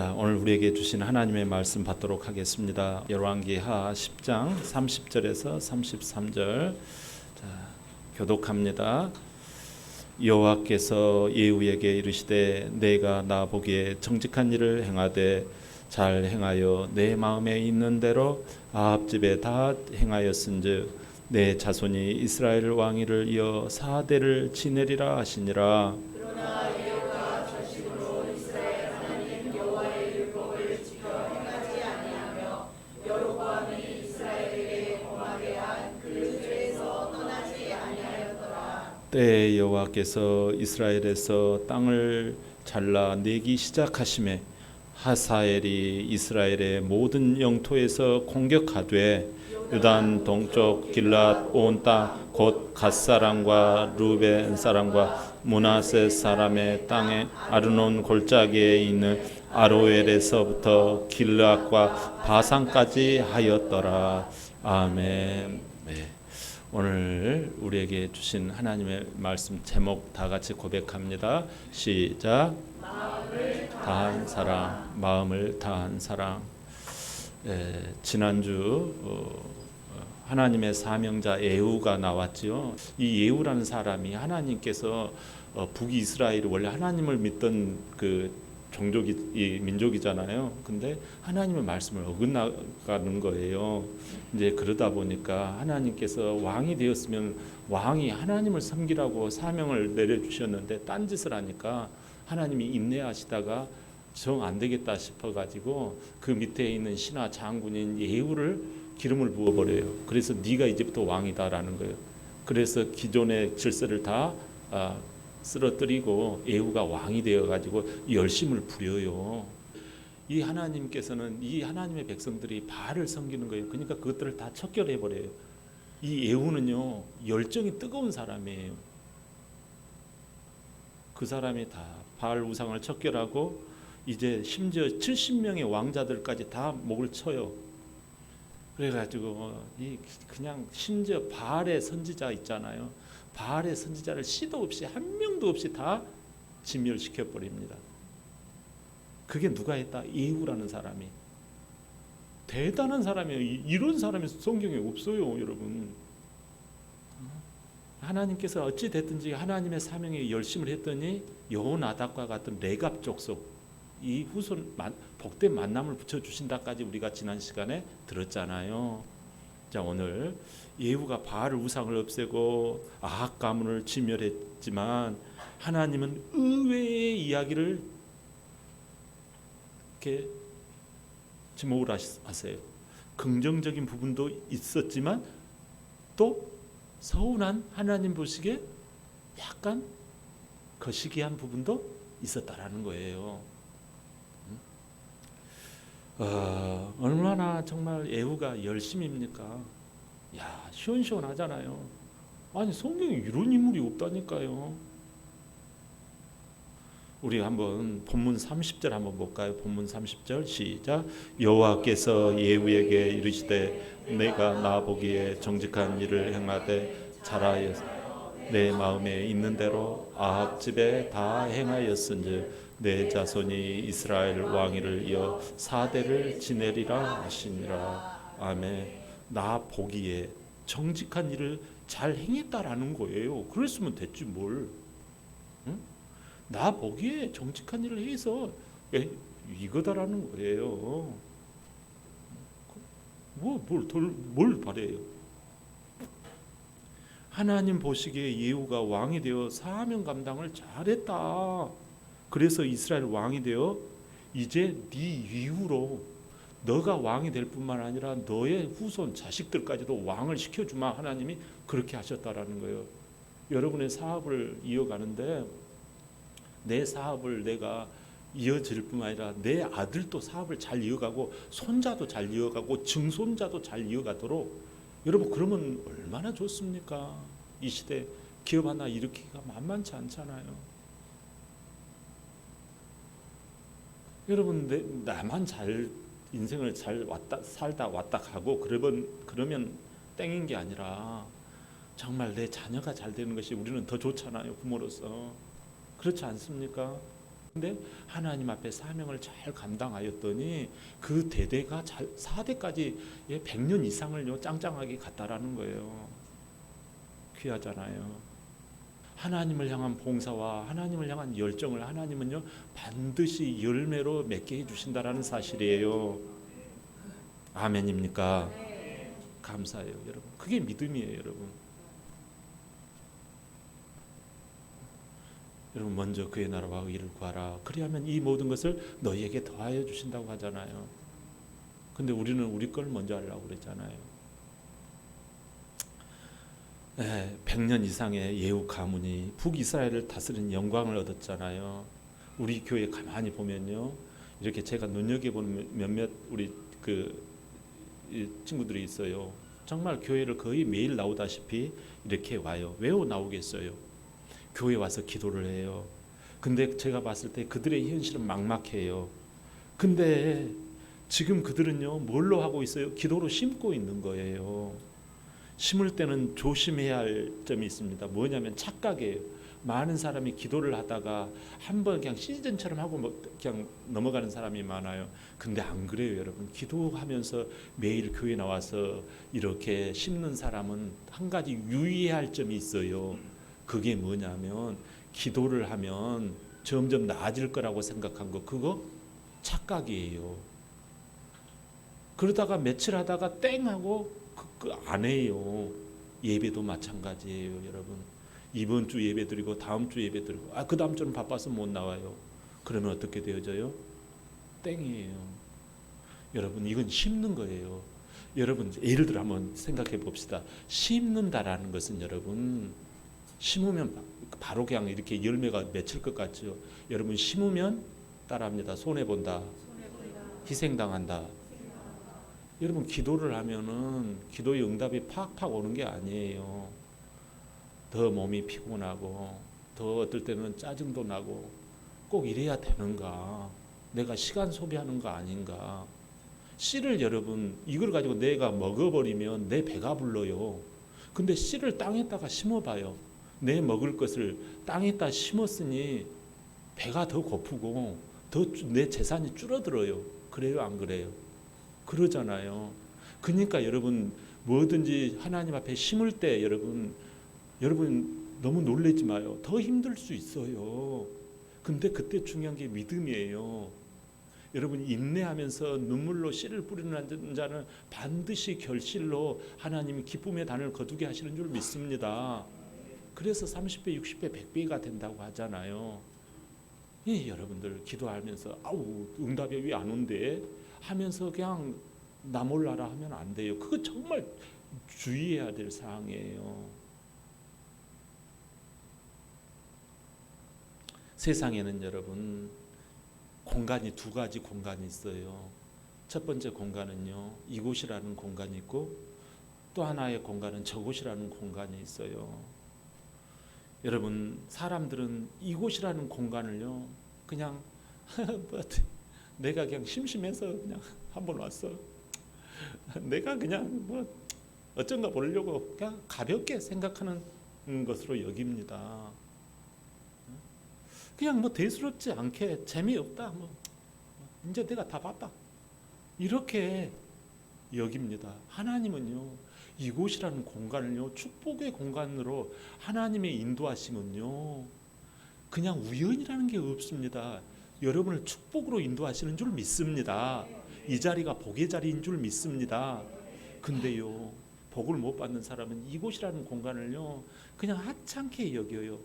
자, 오늘 우리에게 주신 하나님의 말씀 받도록 하겠습니다. 열왕기하 10장 30절에서 33절. 자, 교독합니다. 여호와께서 예후에게 이르시되 내가 나 보기에 정직한 일을 행하되 잘 행하여 내 마음에 있는 대로 아합 집에 다 행하였은즉 내 자손이 이스라엘 왕위를 이어 사대를 지내리라 하시니라. 때에 여호와께서 이스라엘에서 땅을 잘라 내기 시작하심에 하사엘이 이스라엘의 모든 영토에서 공격하되 유단 동쪽 길랏 온 땅 곧 갓사람과 루벤 사람과 문하세 사람의 땅에 아르논 골짜기에 있는 아로엘에서부터 길앗과 바산까지 하였더라 아멘. 네. 오늘 우리에게 주신 하나님의 말씀 제목 다 같이 고백합니다. 시작. 다한 사랑, 마음을 다한 사랑. 에, 지난주 어, 하나님의 사명자 예후가 나왔지요. 이 예후라는 사람이 하나님께서 어, 북이스라엘이 원래 하나님을 믿던 그 종족이 이 민족이잖아요. 근데 하나님의 말씀을 어긋나가는 거예요. 이제 그러다 보니까 하나님께서 왕이 되었으면 왕이 하나님을 섬기라고 사명을 내려주셨는데 딴 짓을 하니까 하나님이 인내하시다가 정 안 되겠다 싶어가지고 그 밑에 있는 신하 장군인 예후를 기름을 부어버려요. 그래서 네가 이제부터 왕이다라는 거예요. 그래서 기존의 질서를 다 아, 쓰러뜨리고 예후가 왕이 되어 가지고 열심을 부려요. 이 하나님께서는 이 하나님의 백성들이 바알을 섬기는 거예요. 그러니까 그것들을 다 척결해 버려요. 이 예후는요 열정이 뜨거운 사람이에요. 그 사람이 다 바알 우상을 척결하고 이제 심지어 70명의 왕자들까지 다 목을 쳐요. 그래가지고 이 그냥 심지어 바알의 선지자 있잖아요. 바알의 선지자를 시도 없이 한 명도 없이 다 진멸시켜 버립니다. 그게 누가 했다? 예후라는 사람이 대단한 사람이에요. 이- 이런 사람이 성경에 없어요, 여러분. 하나님께서 어찌 됐든지 하나님의 사명에 열심을 했더니 여호나답과 같은 레갑 족속 이 후손 만- 복된 만남을 붙여 주신다까지 우리가 지난 시간에 들었잖아요. 자 오늘 예후가 바알 우상을 없애고 아합 가문을 진멸했지만 하나님은 의외의 이야기를 이렇게 지목을 하세요. 긍정적인 부분도 있었지만 또 서운한 하나님 보시기에 약간 거시기한 부분도 있었다라는 거예요. 음? 어, 얼마나 정말 예후가 열심입니까? 야 시원시원하잖아요. 아니 성경에 이런 인물이 없다니까요. 우리 한번 본문 30절 한번 볼까요? 본문 30절 시작. 여호와께서 예후에게 이르시되 내가 나 보기에 정직한 일을 행하되 잘하여 내 마음에 있는 대로 아합 집에 다 행하였은즉 내 자손이 이스라엘 왕위를 이어 사대를 지내리라 하시니라. 아멘. 나 보기에 정직한 일을 잘 행했다라는 거예요. 그랬으면 됐지 뭘. 응? 나 보기에 정직한 일을 해서 에, 이거다라는 거예요. 뭐뭘덜뭘 바래요? 하나님 보시기에 예후가 왕이 되어 사명 감당을 잘했다. 그래서 이스라엘 왕이 되어 이제 네 이후로 너가 왕이 될 뿐만 아니라 너의 후손 자식들까지도 왕을 시켜주마 하나님이 그렇게 하셨다라는 거예요. 여러분의 사업을 이어가는데 내 사업을 내가 이어질 뿐만 아니라 내 아들도 사업을 잘 이어가고 손자도 잘 이어가고 증손자도 잘 이어가도록 여러분 그러면 얼마나 좋습니까? 이 시대 기업 하나 일으키기가 만만치 않잖아요. 여러분 내, 나만 잘 인생을 잘 왔다 살다 왔다 가고 그러면 그러면 땡인 게 아니라 정말 내 자녀가 잘 되는 것이 우리는 더 좋잖아요 부모로서 그렇지 않습니까? 근데 하나님 앞에 사명을 잘 감당하였더니 그 대대가 잘 4대까지 예, 100년 이상을 요 짱짱하게 갔다라는 거예요. 귀하잖아요. 하나님을 향한 봉사와 하나님을 향한 열정을 하나님은요 반드시 열매로 맺게 해주신다라는 사실이에요. 아멘입니까? 감사해요, 여러분. 그게 믿음이에요, 여러분. 여러분 먼저 그의 나라와 의를 구하라. 그리하면 이 모든 것을 너희에게 더하여 주신다고 하잖아요. 근데 우리는 우리 걸 먼저 하려고 그랬잖아요. 네, 100년 이상의 예후 가문이 북이스라엘을 다스린 영광을 얻었잖아요. 우리 교회 가만히 보면요. 이렇게 제가 눈여겨보는 몇몇 우리 그 친구들이 있어요. 정말 교회를 거의 매일 나오다시피 이렇게 와요. 왜 나오겠어요? 교회 와서 기도를 해요. 근데 제가 봤을 때 그들의 현실은 막막해요. 근데 지금 그들은요, 뭘로 하고 있어요? 기도로 심고 있는 거예요. 심을 때는 조심해야 할 점이 있습니다. 뭐냐면 착각이에요. 많은 사람이 기도를 하다가 한 번 그냥 시즌처럼 하고 뭐 그냥 넘어가는 사람이 많아요. 근데 안 그래요, 여러분. 기도하면서 매일 교회 나와서 이렇게 심는 사람은 한 가지 유의해야 할 점이 있어요. 그게 뭐냐면 기도를 하면 점점 나아질 거라고 생각한 거 그거 착각이에요. 그러다가 며칠 하다가 땡 하고 그, 그안 해요. 예배도 마찬가지예요, 여러분. 이번 주 예배 드리고 다음 주 예배 드리고 아 그 다음 주는 바빠서 못 나와요. 그러면 어떻게 되어져요? 땡이에요. 여러분 이건 심는 거예요. 여러분 예를 들어 한번 생각해 봅시다. 심는다라는 것은 여러분 심으면 바로 그냥 이렇게 열매가 맺힐 것 같죠. 여러분 심으면 따라합니다. 손해 본다. 희생당한다. 여러분 기도를 하면은 기도의 응답이 팍팍 오는 게 아니에요. 더 몸이 피곤하고 더 어떨 때는 짜증도 나고 꼭 이래야 되는가? 내가 시간 소비하는 거 아닌가? 씨를 여러분 이걸 가지고 내가 먹어버리면 내 배가 불러요. 근데 씨를 땅에다가 심어봐요. 내 먹을 것을 땅에다 심었으니 배가 더 고프고 더 내 재산이 줄어들어요. 그래요, 안 그래요? 그러잖아요. 그러니까 여러분 뭐든지 하나님 앞에 심을 때 여러분 여러분 너무 놀라지 마요. 더 힘들 수 있어요. 근데 그때 중요한 게 믿음이에요. 여러분 인내하면서 눈물로 씨를 뿌리는 자는 반드시 결실로 하나님이 기쁨의 단을 거두게 하시는 줄 믿습니다. 그래서 30배, 60배, 100배가 된다고 하잖아요. 예, 여러분들 기도하면서 아우 응답이 왜 안 온대 하면서 그냥 나 몰라라 하면 안 돼요. 그거 정말 주의해야 될 사항이에요. 세상에는 여러분 공간이 두 가지 공간이 있어요. 첫 번째 공간은요. 이곳이라는 공간이 있고 또 하나의 공간은 저곳이라는 공간이 있어요. 여러분 사람들은 이곳이라는 공간을요. 그냥 뭐, 내가 그냥 심심해서 그냥 한번 왔어. 내가 그냥 뭐 어쩐가 보려고 그냥 가볍게 생각하는 것으로 여깁니다. 그냥 뭐 대수롭지 않게 재미없다. 뭐 이제 내가 다 봤다. 이렇게 여깁니다. 하나님은요. 이곳이라는 공간을요. 축복의 공간으로 하나님의 인도하심은요. 그냥 우연이라는 게 없습니다. 여러분을 축복으로 인도하시는 줄 믿습니다. 이 자리가 복의 자리인 줄 믿습니다. 근데요. 복을 못 받는 사람은 이곳이라는 공간을요. 그냥 하찮게 여겨요.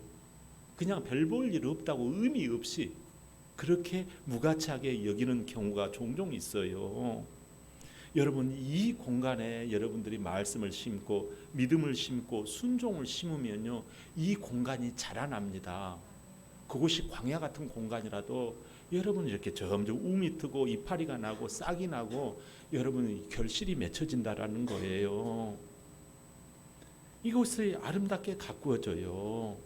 그냥 별 볼 일 없다고 의미 없이 그렇게 무가치하게 여기는 경우가 종종 있어요. 여러분 이 공간에 여러분들이 말씀을 심고 믿음을 심고 순종을 심으면요 이 공간이 자라납니다. 그곳이 광야 같은 공간이라도 여러분 이렇게 점점 움이 트고 이파리가 나고 싹이 나고 여러분 결실이 맺혀진다라는 거예요. 이곳이 아름답게 가꾸어져요.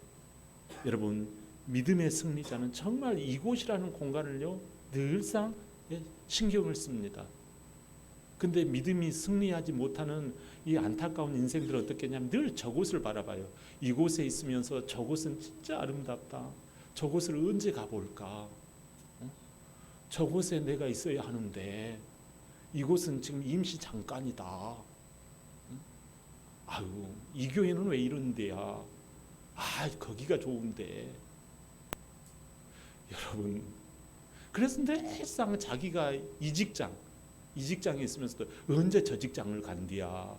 여러분 믿음의 승리자는 정말 이곳이라는 공간을요 늘상 예, 신경을 씁니다. 근데 믿음이 승리하지 못하는 이 안타까운 인생들은 어떻겠냐면 늘 저곳을 바라봐요. 이곳에 있으면서 저곳은 진짜 아름답다. 저곳을 언제 가볼까? 저곳에 내가 있어야 하는데 이곳은 지금 임시 잠깐이다. 응? 아유 이 교회는 왜 이런데야? 아 거기가 좋은데. 여러분 그래서 늘상 자기가 이 직장 이 직장에 있으면서도 언제 저 직장을 간디야?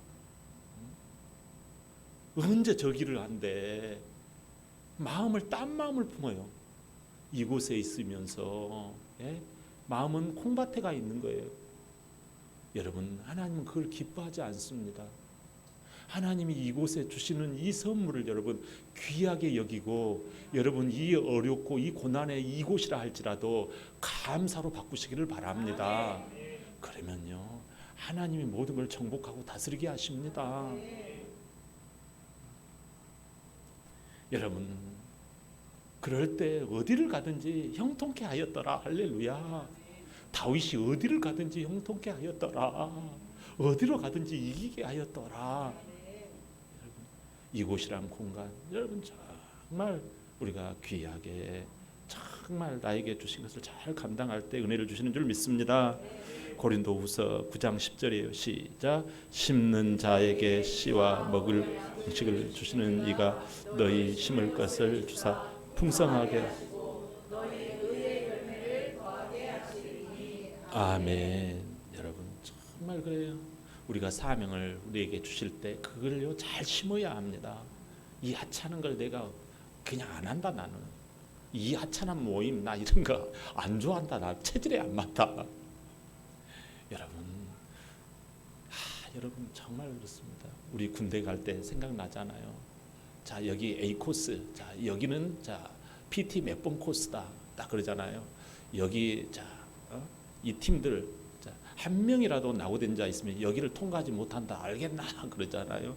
응? 언제 저 길을 한대? 마음을 딴 마음을 품어요. 이곳에 있으면서 예? 마음은 콩밭에 가 있는 거예요. 여러분 하나님은 그걸 기뻐하지 않습니다. 하나님이 이곳에 주시는 이 선물을 여러분 귀하게 여기고 여러분 이 어렵고 이 고난의 이곳이라 할지라도 감사로 바꾸시기를 바랍니다. 그러면요 하나님이 모든 걸 정복하고 다스리게 하십니다. 여러분 그럴 때 어디를 가든지 형통케 하였더라. 할렐루야. 다윗이 어디를 가든지 형통케 하였더라. 어디로 가든지 이기게 하였더라. 여러분 이곳이란 공간 여러분 정말 우리가 귀하게 정말 나에게 주신 것을 잘 감당할 때 은혜를 주시는 줄 믿습니다. 고린도후서 9장 10절이에요. 시작. 심는 자에게 씨와 먹을 음식을 주시는 이가 너희 심을 것을 주사 풍성하게 아멘. 여러분 정말 그래요. 우리가 사명을 우리에게 주실 때 그걸요 잘 심어야 합니다. 이 하찮은 걸 내가 그냥 안 한다 나는. 이 하찮은 모임 나 이런 거 안 좋아한다 나 체질에 안 맞다. 여러분, 하, 여러분 정말 그렇습니다. 우리 군대 갈 때 생각나잖아요. 자 여기 A 코스, 자 여기는 자 PT 몇 번 코스다, 딱 그러잖아요. 여기 자이 어? 팀들 자, 한 명이라도 나고된 자 있으면 여기를 통과하지 못한다, 알겠나 그러잖아요.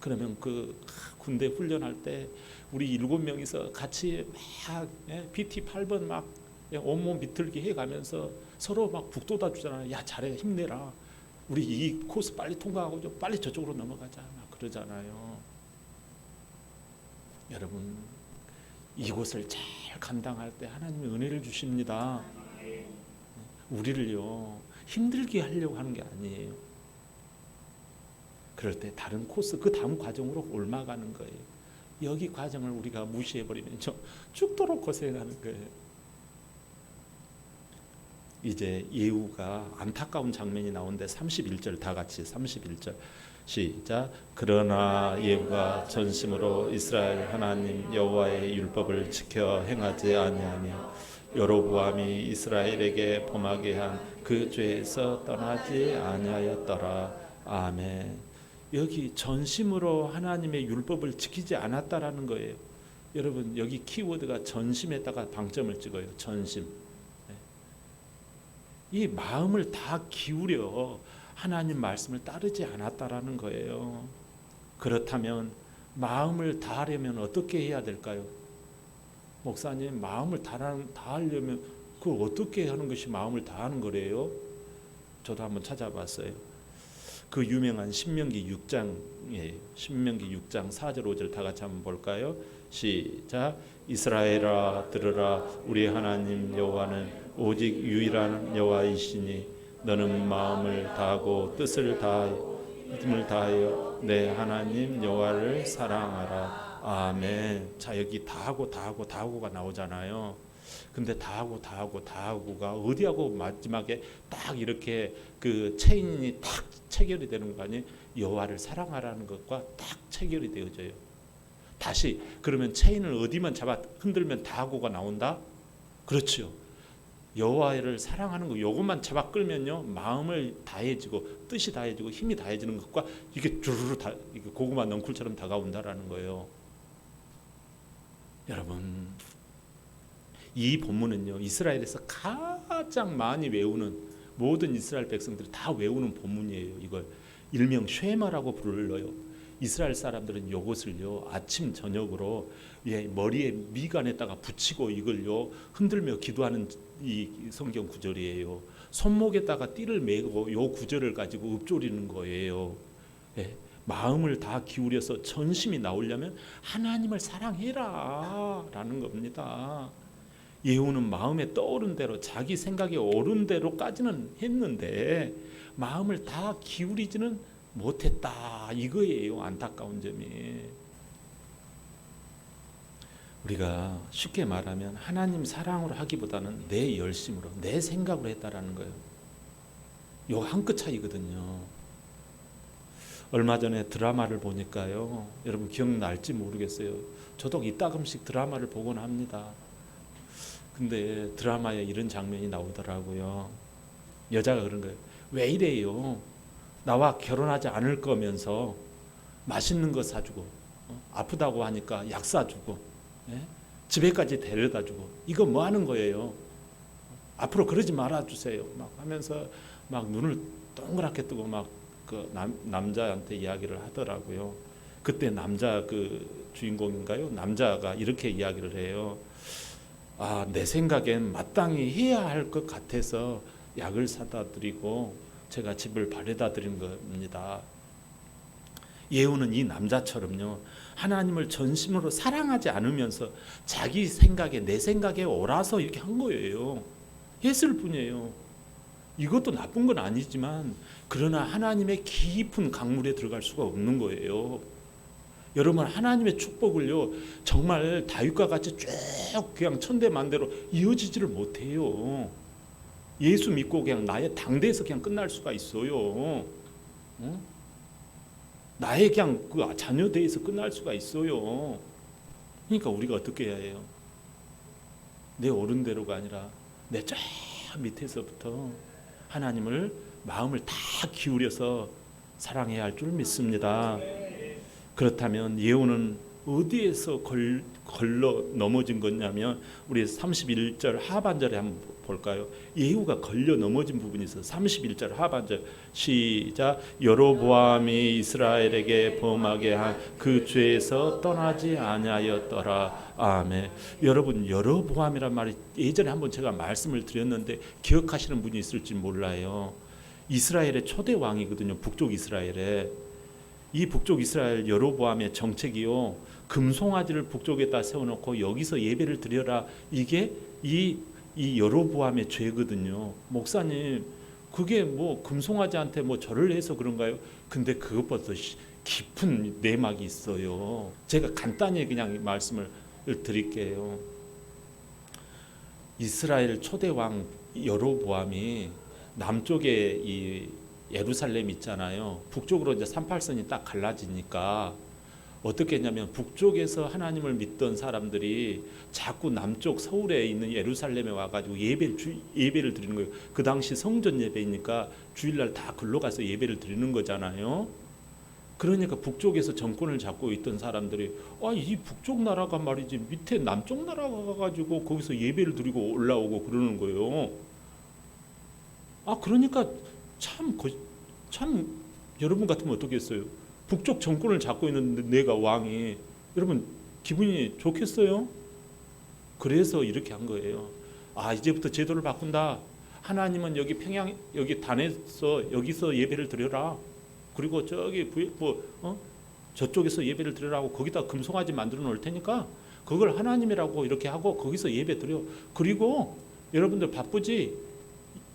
그러면 그 군대 훈련할 때 우리 일곱 명이서 같이 막 예, PT 8번 막 예, 온몸 비틀기 해가면서 서로 막 북돋아 주잖아요. 야 잘해 힘내라. 우리 이 코스 빨리 통과하고 좀 빨리 저쪽으로 넘어가자. 막 그러잖아요. 여러분 이곳을 잘 감당할 때 하나님이 은혜를 주십니다. 우리를요 힘들게 하려고 하는 게 아니에요. 그럴 때 다른 코스 그 다음 과정으로 옮아가는 거예요. 여기 과정을 우리가 무시해 버리면요 죽도록 고생하는 거예요. 이제 예후가 안타까운 장면이 나오는데 31절 다 같이 31절. 시작. 그러나 예후가 전심으로 이스라엘 하나님 여호와의 율법을 지켜 행하지 아니하며 여로보암이 이스라엘에게 범하게 한 그 죄에서 떠나지 아니하였더라. 아멘. 여기 전심으로 하나님의 율법을 지키지 않았다라는 거예요. 여러분 여기 키워드가 전심에다가 방점을 찍어요. 전심 이 마음을 다 기울여 하나님 말씀을 따르지 않았다라는 거예요. 그렇다면 마음을 다하려면 어떻게 해야 될까요? 목사님 마음을 다하려면 그 어떻게 하는 것이 마음을 다하는 거래요? 저도 한번 찾아봤어요. 그 유명한 신명기 6장이에요. 신명기 6장 4절 5절 다 같이 한번 볼까요? 시작. 이스라엘아 들으라 우리 하나님 여호와는 오직 유일한 여호와이시니 너는 마음을 다하고 뜻을 다하여 힘을 다하여 내 하나님 여호와를 사랑하라. 아멘. 자 여기 다하고 다하고 다하고가 나오잖아요. 근데 다하고 다하고 다하고가 어디하고 마지막에 딱 이렇게 그 체인이 딱 체결이 되는 거 아니에요? 여호와를 사랑하라는 것과 딱 체결이 되어져요. 다시 그러면 체인을 어디만 잡아 흔들면 다하고가 나온다? 그렇죠. 여호와를 사랑하는 거 요것만 잡아 끌면요 마음을 다해지고 뜻이 다해지고 힘이 다해지는 것과 이게 주르르 다 이게 고구마 넝쿨처럼 다가온다라는 거예요. 여러분 이 본문은요 이스라엘에서 가장 많이 외우는 모든 이스라엘 백성들이 다 외우는 본문이에요. 이걸 일명 쉐마라고 불러요. 이스라엘 사람들은 이것을요 아침 저녁으로 예, 머리에 미간에다가 붙이고 이걸요 흔들며 기도하는 이 성경 구절이에요. 손목에다가 띠를 메고 요 구절을 가지고 읊조리는 거예요. 예, 마음을 다 기울여서 전심이 나오려면 하나님을 사랑해라라는 겁니다. 예후는 마음에 떠오른 대로 자기 생각에 오른 대로까지는 했는데 마음을 다 기울이지는 못했다 이거예요 안타까운 점이 우리가 쉽게 말하면 하나님 사랑으로 하기보다는 내 열심으로 내 생각으로 했다라는 거예요. 요 한 끗 차이거든요. 얼마 전에 드라마를 보니까요. 여러분 기억날지 모르겠어요. 저도 이따금씩 드라마를 보곤 합니다. 근데 드라마에 이런 장면이 나오더라고요. 여자가 그런 거예요. 왜 이래요? 나와 결혼하지 않을 거면서 맛있는 거 사주고 어? 아프다고 하니까 약 사주고 예? 집에까지 데려다주고 이거 뭐 하는 거예요? 앞으로 그러지 말아 주세요. 막 하면서 막 눈을 동그랗게 뜨고 막 그 남자한테 이야기를 하더라고요. 그때 남자 그 주인공인가요? 남자가 이렇게 이야기를 해요. 아, 내 생각엔 마땅히 해야 할 것 같아서 약을 사다 드리고 제가 집을 바래다 드린 겁니다. 예후는 이 남자처럼요. 하나님을 전심으로 사랑하지 않으면서 자기 생각에 내 생각에 옳아서 이렇게 한 거예요. 했을 뿐이에요. 이것도 나쁜 건 아니지만 그러나 하나님의 깊은 강물에 들어갈 수가 없는 거예요. 여러분 하나님의 축복을요 정말 다윗과 같이 쭉 그냥 천대만대로 이어지지를 못해요. 예수 믿고 그냥 나의 당대에서 그냥 끝날 수가 있어요. 어? 나의 그냥 그 자녀 대에서 끝날 수가 있어요. 그러니까 우리가 어떻게 해야 해요? 내 오른대로가 아니라 내저 밑에서부터 하나님을 마음을 다 기울여서 사랑해야 할 줄 믿습니다. 그렇다면 예후는 어디에서 걸, 걸러 넘어진 거냐면 우리 31절 하반절에 한번 볼까요? 예후가 걸려 넘어진 부분이 있어. 31절 하반절 시작 여로보암이 이스라엘에게 범하게 한 그 죄에서 떠나지 아니하였더라. 아멘. 여러분 여로보암이란 말이 예전에 한번 제가 말씀을 드렸는데 기억하시는 분이 있을지 몰라요. 이스라엘의 초대 왕이거든요. 북쪽 이스라엘에 이 북쪽 이스라엘 여로보암의 정책이요. 금송아지를 북쪽에다 세워놓고 여기서 예배를 드려라. 이게 이, 이 여로보암의 죄거든요. 목사님, 그게 뭐 금송아지한테 뭐 절을 해서 그런가요? 근데 그것보다 깊은 내막이 있어요. 제가 간단히 그냥 말씀을 드릴게요. 이스라엘 초대 왕 여로보암이 남쪽에 이 예루살렘 있잖아요. 북쪽으로 이제 38선이 딱 갈라지니까 어떻게 했냐면 북쪽에서 하나님을 믿던 사람들이 자꾸 남쪽 서울에 있는 예루살렘에 와가지고 예배를 주, 예배를 드리는 거예요. 그 당시 성전 예배니까 주일날 다 글로 가서 예배를 드리는 거잖아요. 그러니까 북쪽에서 정권을 잡고 있던 사람들이 아이 북쪽 나라가 말이지 밑에 남쪽 나라가 가가지고 거기서 예배를 드리고 올라오고 그러는 거예요. 아 그러니까 참, 참 여러분 같으면 어떻겠어요? 북쪽 정권을 잡고 있는 내가 왕이 여러분 기분이 좋겠어요? 그래서 이렇게 한 거예요. 아 이제부터 제도를 바꾼다. 하나님은 여기 평양 여기 단에서 여기서 예배를 드려라. 그리고 저기 뭐 어? 저쪽에서 예배를 드리라고 거기다 금송아지 만들어 놓을 테니까 그걸 하나님이라고 이렇게 하고 거기서 예배 드려. 그리고 여러분들 바쁘지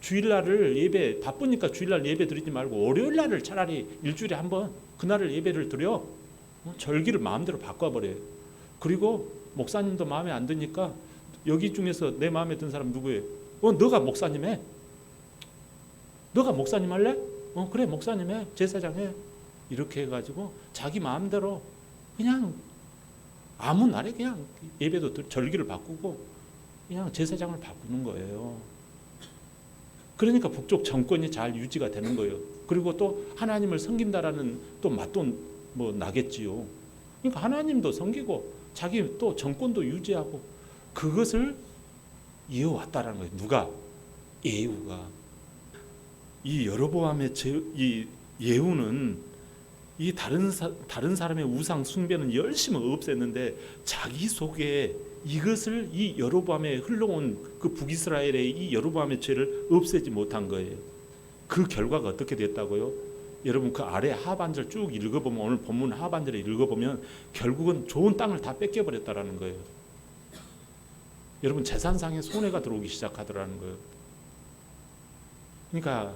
주일날을 예배 바쁘니까 주일날 예배 드리지 말고 월요일날을 차라리 일주일에 한 번 그날을 예배를 드려 어? 절기를 마음대로 바꿔버려요. 그리고 목사님도 마음에 안 드니까 여기 중에서 내 마음에 든 사람 누구예요? 어, 너가 목사님 해. 너가 목사님 할래? 어, 그래 목사님 해. 제사장 해. 이렇게 해가지고 자기 마음대로 그냥 아무 날에 그냥 예배도 절기를 바꾸고 그냥 제사장을 바꾸는 거예요. 그러니까 북쪽 정권이 잘 유지가 되는 거예요. 그리고 또 하나님을 섬긴다라는 또 맛도 뭐 나겠지요. 그러니까 하나님도 섬기고 자기 또 정권도 유지하고 그것을 이어왔다라는 거예요. 누가 예후가 이 여로보암의 이 예후는 이 다른 사, 다른 사람의 우상 숭배는 열심히 없앴는데 자기 속에 이것을 이 여로보암에 흘러온 그 북이스라엘의 이 여로보암의 죄를 없애지 못한 거예요. 그 결과가 어떻게 됐다고요? 여러분 그 아래 하반절 쭉 읽어보면 오늘 본문 하반절에 읽어보면 결국은 좋은 땅을 다 뺏겨버렸다라는 거예요. 여러분 재산상의 손해가 들어오기 시작하더라는 거예요. 그러니까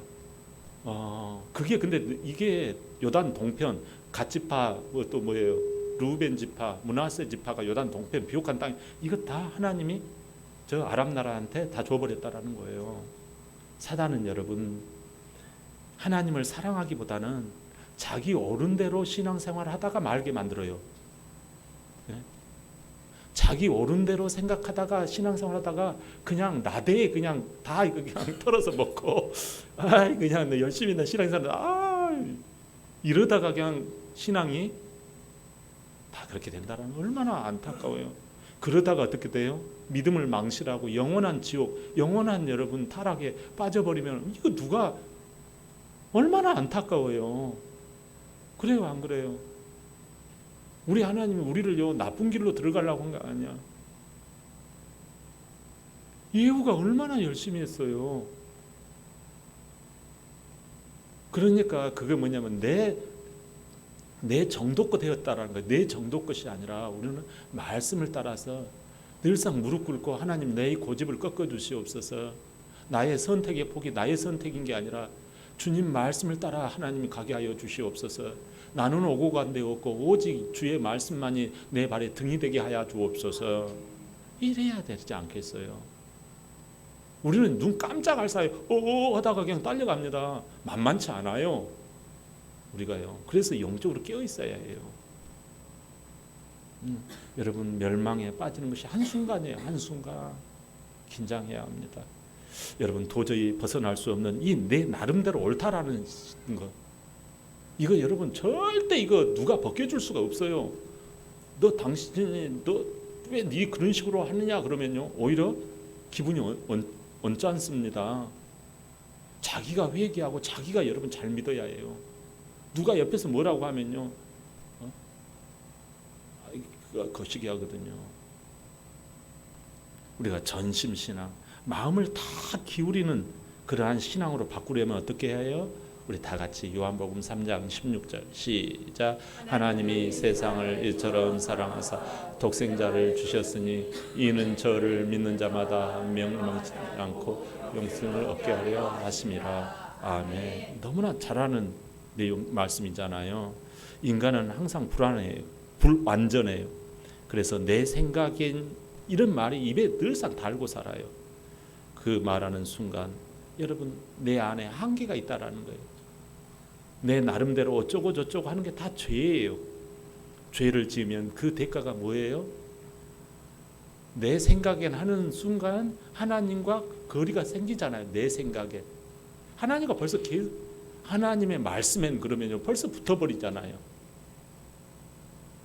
어 그게 근데 이게 요단 동편 갓지파 뭐 또 뭐예요 루벤 지파 문하세 지파가 요단 동편 비옥한 땅 이거 다 하나님이 저 아랍 나라한테 다 줘버렸다라는 거예요. 사단은 여러분 하나님을 사랑하기보다는 자기 어른대로 신앙생활 하다가 말게 만들어요. 예? 자기 어른대로 생각하다가 신앙생활 하다가 그냥 나대에 그냥 다 그냥 털어서 먹고 아 그냥 내 열심히 나 신앙생활 아 이러다가 그냥 신앙이 다 그렇게 된다라는 거 얼마나 안타까워요. 그러다가 어떻게 돼요? 믿음을 망실하고 영원한 지옥, 영원한 여러분 타락에 빠져버리면 이거 누가 얼마나 안타까워요. 그래요, 안 그래요? 우리 하나님이 우리를 요 나쁜 길로 들어가려고 한 거 아니야. 예후가 얼마나 열심히 했어요. 그러니까 그게 뭐냐면 내 내 정도 껏 되었다라는 거예요. 내 정도 것이 아니라 우리는 말씀을 따라서 늘상 무릎 꿇고 하나님 내 고집을 꺾어 주시옵소서. 나의 선택의 폭이 나의 선택인 게 아니라 주님 말씀을 따라 하나님이 가게 하여 주시옵소서. 나는 오고 간데 없고 오직 주의 말씀만이 내 발에 등이 되게 하여 주옵소서. 이래야 되지 않겠어요? 우리는 눈 깜짝할 사이 오오 하다가 그냥 딸려갑니다. 만만치 않아요. 우리가요. 그래서 영적으로 깨어 있어야 해요. 음, 여러분 멸망에 빠지는 것이 한 순간이에요. 한 순간 긴장해야 합니다. 여러분 도저히 벗어날 수 없는 이 내 나름대로 옳다라는 것. 이거 여러분 절대 이거 누가 벗겨줄 수가 없어요. 너 당신이 너 왜 네 그런 식으로 하느냐 그러면요 오히려 기분이 언, 언짢습니다. 자기가 회개하고 자기가 여러분 잘 믿어야 해요. 누가 옆에서 뭐라고 하면요 어? 아, 거시기 하거든요. 우리가 전심 신앙, 마음을 다 기울이는 그러한 신앙으로 바꾸려면 어떻게 해요? 우리 다 같이 요한복음 3장 16절 시작 하나님이 세상을 이처럼 사랑하사 독생자를 주셨으니 이는 저를 믿는 자마다 멸망치 않고 영생을 얻게 하려 하심이라 아멘 너무나 잘하는 내용 말씀이잖아요 인간은 항상 불안해요 불완전해요 그래서 내 생각엔 이런 말이 입에 늘상 달고 살아요 그 말하는 순간 여러분 내 안에 한계가 있다라는 거예요. 내 나름대로 어쩌고 저쩌고 하는 게 다 죄예요. 죄를 지으면 그 대가가 뭐예요? 내 생각엔 하는 순간 하나님과 거리가 생기잖아요. 내 생각에 하나님과 벌써 개, 하나님의 말씀엔 그러면요 벌써 붙어버리잖아요.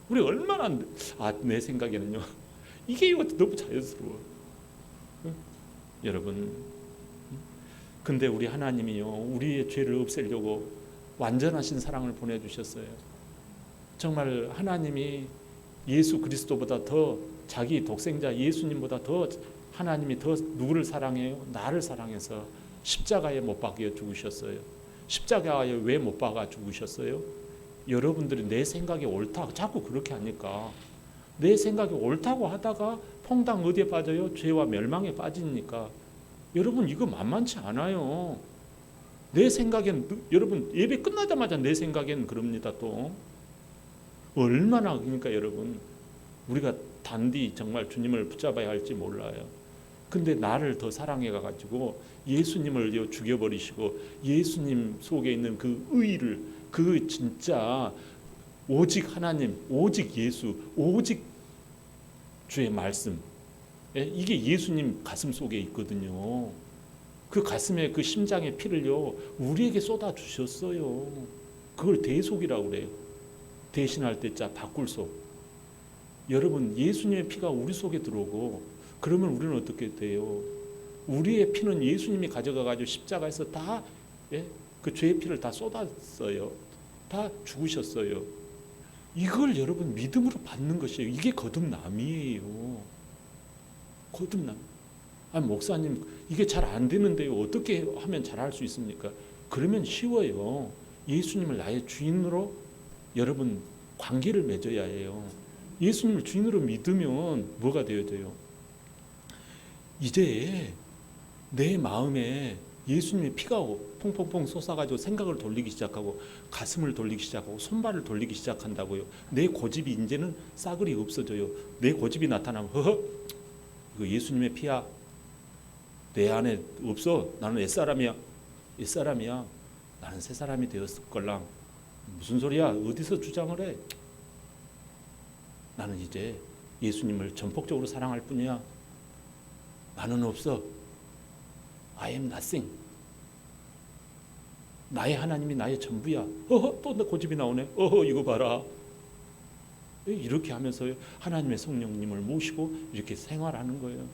우리 얼마나 아내 생각에는요 이게 이거 너무 자연스러워. 응? 여러분 근데 우리 하나님이요 우리의 죄를 없애려고 완전하신 사랑을 보내주셨어요. 정말 하나님이 예수 그리스도보다 더 자기 독생자 예수님보다 더 하나님이 더 누구를 사랑해요? 나를 사랑해서 십자가에 못 박여 죽으셨어요. 십자가에 왜 못 박아 죽으셨어요? 여러분들이 내 생각이 옳다 자꾸 그렇게 하니까 내 생각이 옳다고 하다가 퐁당 어디에 빠져요? 죄와 멸망에 빠지니까 여러분 이거 만만치 않아요. 내 생각엔 여러분 예배 끝나자마자 내 생각엔 그럽니다 또 얼마나 그러니까 여러분 우리가 단디 정말 주님을 붙잡아야 할지 몰라요. 근데 나를 더 사랑해 가지고 예수님을 죽여버리시고 예수님 속에 있는 그 의를 그 진짜 오직 하나님 오직 예수 오직 주의 말씀 예? 이게 예수님 가슴 속에 있거든요. 그 가슴에 그 심장의 피를요 우리에게 쏟아 주셨어요. 그걸 대속이라고 그래요. 대신할 때자 바꿀 속. 여러분 예수님의 피가 우리 속에 들어오고 그러면 우리는 어떻게 돼요? 우리의 피는 예수님이 가져가 가지고 십자가에서 다 예? 그 죄의 피를 다 쏟았어요. 다 죽으셨어요. 이걸 여러분 믿음으로 받는 것이에요. 이게 거듭남이에요. 거듭남. 아 목사님 이게 잘 안 되는데요. 어떻게 하면 잘 할 수 있습니까? 그러면 쉬워요. 예수님을 나의 주인으로 여러분 관계를 맺어야 해요. 예수님을 주인으로 믿으면 뭐가 되어야 돼요? 이제 내 마음에 예수님의 피가 퐁퐁퐁 솟아가지고 생각을 돌리기 시작하고 가슴을 돌리기 시작하고 손발을 돌리기 시작한다고요. 내 고집이 이제는 싸그리 없어져요. 내 고집이 나타나면 허허 예수님의 피야. 내 안에 없어. 나는 옛사람이야. 옛사람이야. 나는 새 사람이 되었을 걸랑. 무슨 소리야? 어디서 주장을 해? 나는 이제 예수님을 전폭적으로 사랑할 뿐이야. 나는 없어. I am nothing. 나의 하나님이 나의 전부야. 어허 또내 고집이 나오네. 어허 이거 봐라. 이렇게 하면서 하나님의 성령님을 모시고 이렇게 생활하는 거예요.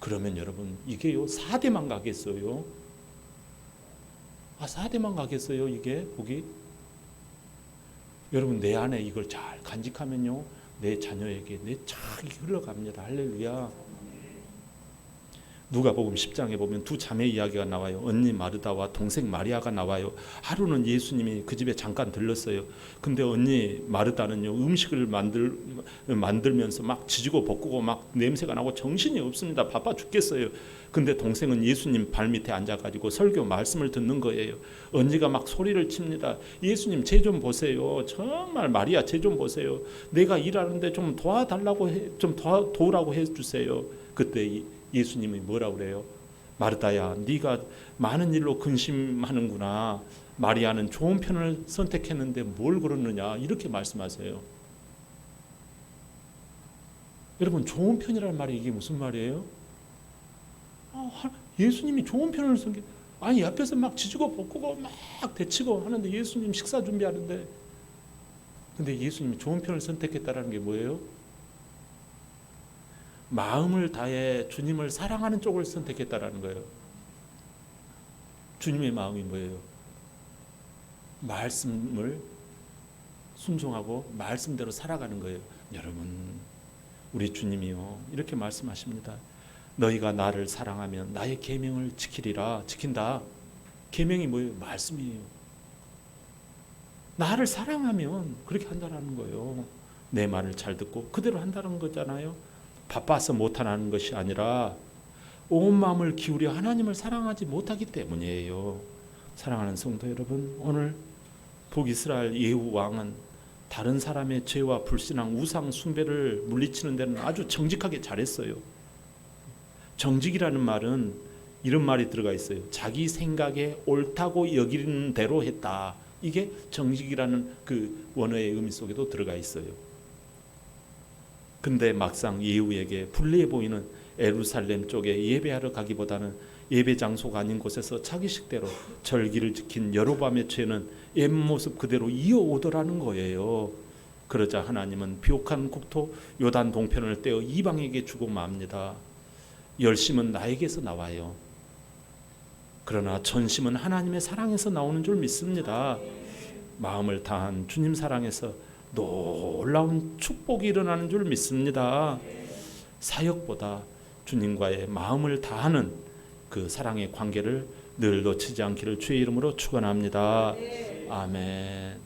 그러면 여러분 이게요 4대만 가겠어요. 아 4대만 가겠어요 이게 복이. 여러분 내 안에 이걸 잘 간직하면요 내 자녀에게 내 착이 흘러갑니다. 할렐루야. 누가복음 10장에 보면 두 자매 이야기가 나와요. 언니 마르다와 동생 마리아가 나와요. 하루는 예수님이 그 집에 잠깐 들렀어요. 근데 언니 마르다는요 음식을 만들 만들면서 막 지지고 볶고 막 냄새가 나고 정신이 없습니다. 바빠 죽겠어요. 근데 동생은 예수님 발 밑에 앉아가지고 설교 말씀을 듣는 거예요. 언니가 막 소리를 칩니다. 예수님 제 좀 보세요. 정말 마리아 제 좀 보세요. 내가 일하는데 좀 도와달라고 해, 좀 도와, 도우라고 해주세요. 그때 이- 예수님이 뭐라 그래요? 마르다야, 네가 많은 일로 근심하는구나. 마리아는 좋은 편을 선택했는데 뭘 그러느냐 이렇게 말씀하세요. 여러분 좋은 편이라는 말이 이게 무슨 말이에요? 아, 하- 예수님이 좋은 편을 선택. 아니 옆에서 막 지지고 볶고 막 대치고 하는데 예수님 식사 준비하는데 근데 예수님이 좋은 편을 선택했다라는 게 뭐예요? 마음을 다해 주님을 사랑하는 쪽을 선택했다라는 거예요. 주님의 마음이 뭐예요? 말씀을 순종하고 말씀대로 살아가는 거예요. 여러분, 우리 주님이요 이렇게 말씀하십니다. 너희가 나를 사랑하면 나의 계명을 지키리라. 지킨다. 계명이 뭐예요? 말씀이에요. 나를 사랑하면 그렇게 한다라는 거예요. 내 말을 잘 듣고 그대로 한다는 거잖아요. 바빠서 못하는 것이 아니라 온 마음을 기울여 하나님을 사랑하지 못하기 때문이에요. 사랑하는 성도 여러분, 오늘 북이스라엘 예후 왕은 다른 사람의 죄와 불신앙, 우상 숭배를 물리치는 데는 아주 정직하게 잘했어요. 정직이라는 말은 이런 말이 들어가 있어요. 자기 생각에 옳다고 여기는 대로 했다. 이게 정직이라는 그 원어의 의미 속에도 들어가 있어요. 근데 막상 예후에게 불리해 보이는 에루살렘 쪽에 예배하러 가기보다는 예배 장소가 아닌 곳에서 자기 식대로 절기를 지킨 여로밤의 죄는 옛 모습 그대로 이어오더라는 거예요. 그러자 하나님은 비옥한 국토 요단 동편을 떼어 이방에게 주고 맙니다. 열심은 나에게서 나와요. 그러나 전심은 하나님의 사랑에서 나오는 줄 믿습니다. 마음을 다한 주님 사랑에서 놀라운 축복이 일어나는 줄 믿습니다. 사역보다 주님과의 마음을 다하는 그 사랑의 관계를 늘 놓치지 않기를 주의 이름으로 축원합니다. 아멘.